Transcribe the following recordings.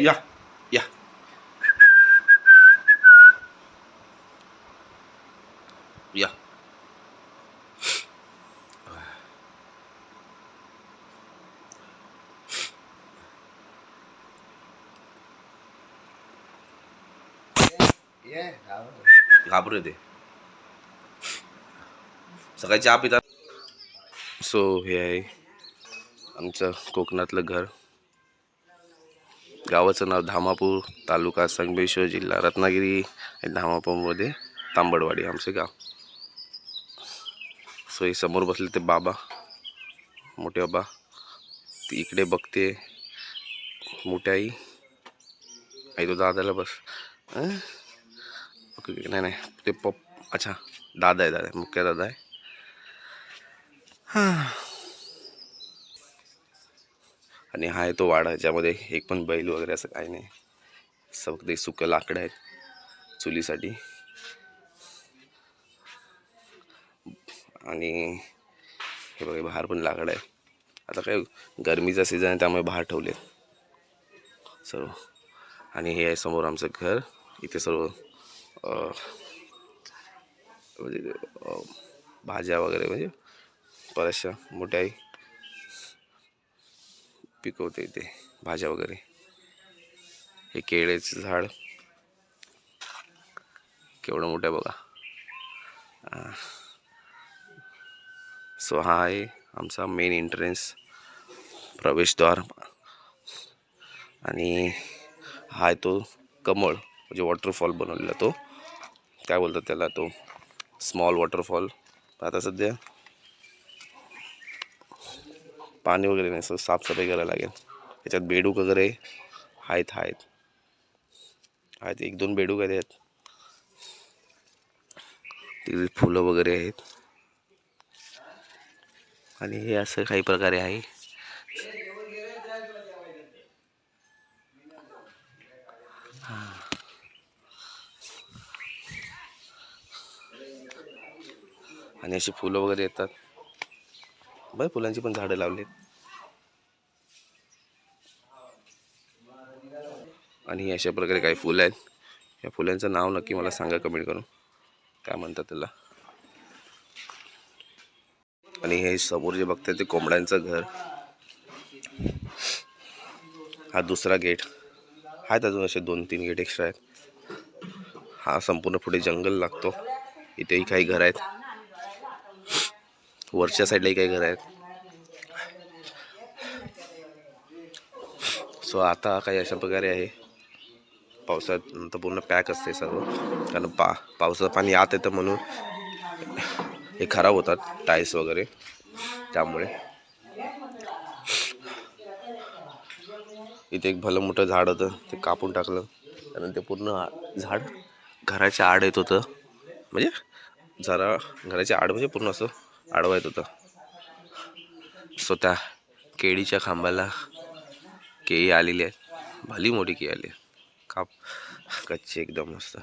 या या या. घाबरू येते सकाळी चहा पितात सो हे आहे आमचं कोकणातलं घर. गावाचं नाव धामापूर तालुका संगमेश्वर जिल्हा रत्नागिरी आणि धामापूरमध्ये तांबडवाडी आमचं गाव. सो हे समोर बसले ते बाबा. मोठे बाबा. ती इकडे बघते. मोठी आई. आई तो दादाला बस. ओके नाही नाही. ते पप अच्छा दादा आहे दादा मुख्य दादा आहे. हां. आणि हा आहे तो वाडा ज्यामध्ये एक पण बैल वगैरे असं काही नाही. सगळे सुकं लाकडं आहेत चुलीसाठी. आणि हे बघा बाहेर पण लाकडं आहे आता काय गरमीचा सीझन आहे त्यामुळे बाहेर ठेवले सर्व. आणि हे आहे समोर आमचं घर. इथे सर्व म्हणजे भाज्या वगैरे म्हणजे बऱ्याचशा मोठ्या पिकवते इथे भाज्या वगैरे. हे केळ्याचं झाड. केवढं मोठं आहे बघा. सो हा आहे आमचा मेन एंट्रन्स प्रवेशद्वार. आणि हा आहे तो कमळ म्हणजे वॉटरफॉल बनवलेला तो. काय बोलतात त्याला तो? स्मॉल वॉटरफॉल आता सध्या पाणी वगैरे नाही सर साफसफाई करायला लागेल. त्याच्यात बेडूक वगैरे आहेत आहेत. आहेत एक दोन बेडूक आहेत यात. फुलं वगैरे आहेत. आणि हे असं काही प्रकारे आहे. आणि अशी फुलं वगैरे येतात. बरं फुलांची पण झाडं लावलीत. आणि अशा प्रकारे काही फुलं आहेत. या फुलांचं नाव नक्की मला सांगा कमेंट करून. काय म्हणतात त्याला? आणि हे समोर जे बघताय ते कोंबड्यांचं घर. हा दुसरा गेट. आहेत अजून असे दोन तीन गेट एक्स्ट्रा आहेत. हा संपूर्ण पुढे जंगल लागतो. इथेही काही घर आहेत. वरच्या साईडलाही काही घर आहेत. सो आता काही अशा प्रकारे आहे. पावसात नंतर पूर्ण पॅक असते सर्व. कारण पा पावसाचं पाणी आत येतं म्हणून हे खराब होतात टाईल्स वगैरे. त्यामुळे. इथे एक भलं मोठं झाड होतं ते कापून टाकलं. कारण ते पूर्ण आ- झाड घराच्या आड येत होतं. म्हणजे जरा घराच्या आड म्हणजे पूर्ण असं अडवायत होतं. सो त्या केळीच्या खांबाला केळी आलेली आहे भली मोठी केळी आली आहे काप कच्ची एकदम मस्त.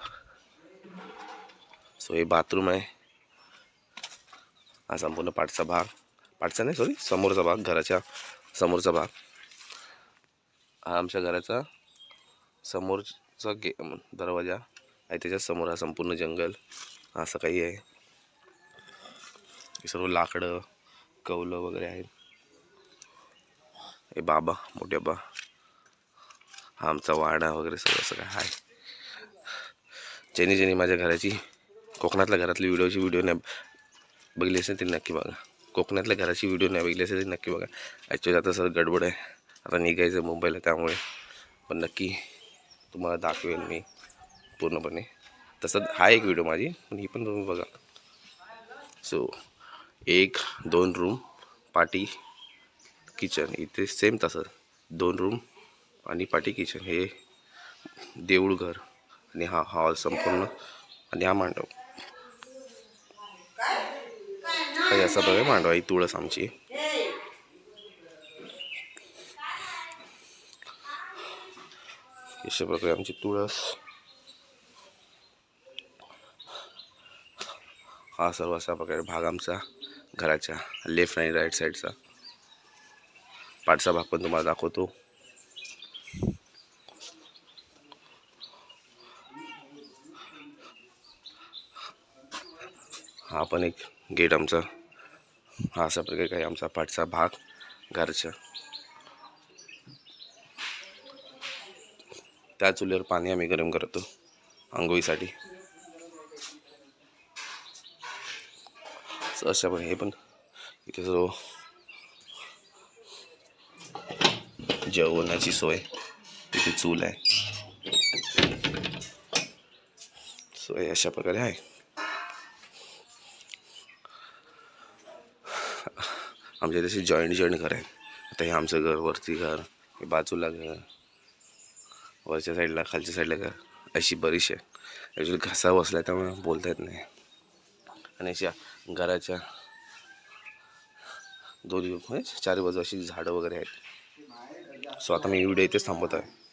सो हे बाथरूम आहे. हा संपूर्ण पाठचा भाग. पाठचा नाही सॉरी समोरचा भाग घराच्या समोरचा भाग. हा आमच्या घराचा समोरचा गे दरवाजा आहे त्याच्यासमोर. हा संपूर्ण जंगल. असं काही आहे. बाकी सर्व लाकडं कौलं वगैरे आहेत. हे बाबा मोठे बा हा आमचा वाडा वगैरे सगळं असं काय आहे ज्यांनी ज्यांनी माझ्या घराची कोकणातल्या घरातली व्हिडिओची व्हिडिओ नाही बघितली असेल ते नक्की बघा. कोकणातल्या घराची व्हिडिओ नाही बघितली असेल ते नक्की बघा. ॲक्च्युली आता सर गडबड आहे. आता निघायचं मुंबईला त्यामुळे. पण नक्की तुम्हाला दाखवेल मी पूर्णपणे. तसं हा एक व्हिडिओ माझी पण ही पण तुम्ही बघा. सो एक दोन रूम पाटी किचन इथे सेम तसं. दोन रूम आणि पाटी किचन हे देऊळ घर आणि हा हॉल संपूर्ण आणि हा मांडव. काही असा प्रकारे मांडव ही तुळस आमची. अशा प्रकारे आमची तुळस. हा सर्व अशा प्रकारे भाग आमचा. घराच्या लेफ्ट आणि राईट साईडचा पाठचा भाग पण तुम्हाला दाखवतो. हा पण एक गेट आमचा. हा असा प्रकारे काही आमचा पाठचा भाग घरच्या. त्या चुलीवर पाणी आम्ही गरम करतो आंघोळीसाठी अशा पण हे पण इथे जो जेवणाची सोय तिथे चूल आहे सोय अशा प्रकारे आहे आमच्या तसे जॉईंट जॉईंट घर आहे आता हे आमचं घर वरती घर हे बाजूला घर वरच्या साईडला खालच्या साईडला घर अशी बरीच आहे ॲक्च्युली घसा बसला आहे त्यामुळे बोलता येत नाही आणि अशा घराच्या दोन्ही म्हणजे चारी बाजू अशी झाडं वगैरे आहेत. सो आता मी व्हिडिओ इथेच थांबत आहे